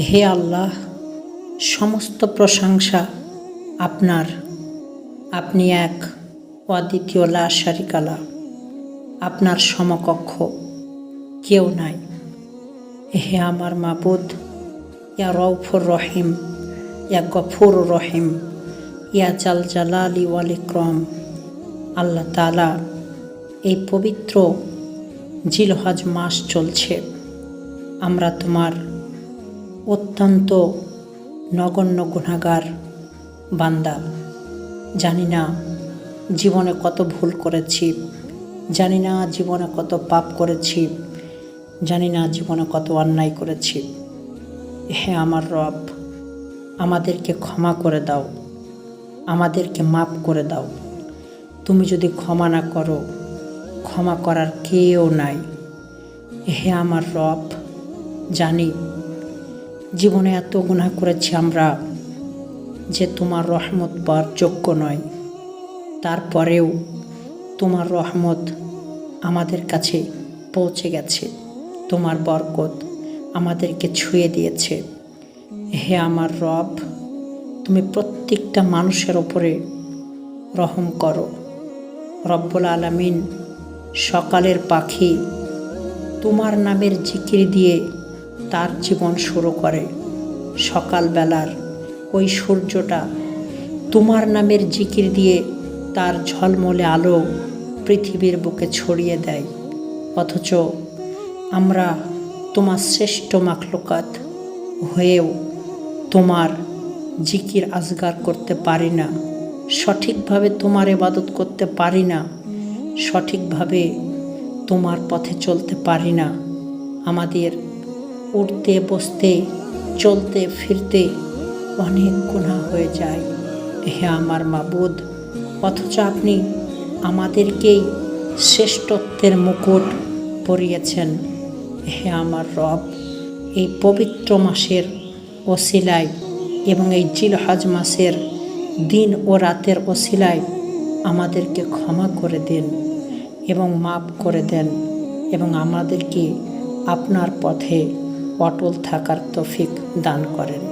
হে আল্লাহ, সমস্ত প্রশংসা আপনার। আপনি এক অদ্বিতীয় লা শারিকালা আপনার সমকক্ষ কেউ নাই। হে আমার মাবুদ, ইয়া রৌফুর রহিম, ইয়া গফুর রহিম, ইয়া জাল জালালি ওয়াল ইকরম। আল্লাহ তালা এই পবিত্র জিলহজ মাস চলছে। আমরা তোমার অত্যন্ত নগণ্য গুণাগার, বান্দা। জানি না জীবনে কত ভুল করেছি, জানি না জীবনে কত পাপ করেছি, জানি না জীবনে কত অন্যায় করেছি। হে আমার রব, আমাদেরকে ক্ষমা করে দাও, আমাদেরকে মাপ করে দাও। তুমি যদি ক্ষমা না করো, ক্ষমা করার কেউ নাই। হে আমার রব, জানি জীবনে এত গুণা করেছি আমরা যে তোমার রহমত পাওয়ার যোগ্য নয়। তারপরেও তোমার রহমত আমাদের কাছে পৌঁছে গেছে। তোমার বরকত আমাদেরকে ছুঁয়ে দিয়েছে। হে আমার রব, তুমি প্রত্যেকটা মানুষের ওপরে রহম করো। রব্বুল আলামিন সকালের পাখি তোমার নামের জিকির দিয়ে তার জীবন শুরু করে সকালবেলার ওই সূর্যটা তোমার নামের জিকির দিয়ে তার ঝলমলে আলো পৃথিবীর বুকে ছড়িয়ে দেয়। অথচ আমরা তোমার শ্রেষ্ঠ মাখলুকাত হয়েও তোমার জিকির আজগার করতে পারি না, সঠিকভাবে তোমার এবাদত করতে পারি না, সঠিকভাবে তোমার পথে চলতে পারি না। আমাদের উঠতে বসতে, চলতে, ফিরতে অনেক গুণা হয়ে যায়। হে আমার মাবুদ, অথচ আপনি আমাদেরকেই শ্রেষ্ঠত্বের মুকুট পরিয়েছেন। হে আমার রব, এই পবিত্র মাসের ওসিলায় এবং এই জিলহজ মাসের দিন ও রাতের ওসিলায় আমাদেরকে ক্ষমা করে দেন এবং মাপ করে দেন এবং আমাদেরকে আপনার পথে অটল থাকার তফিক দান করেন।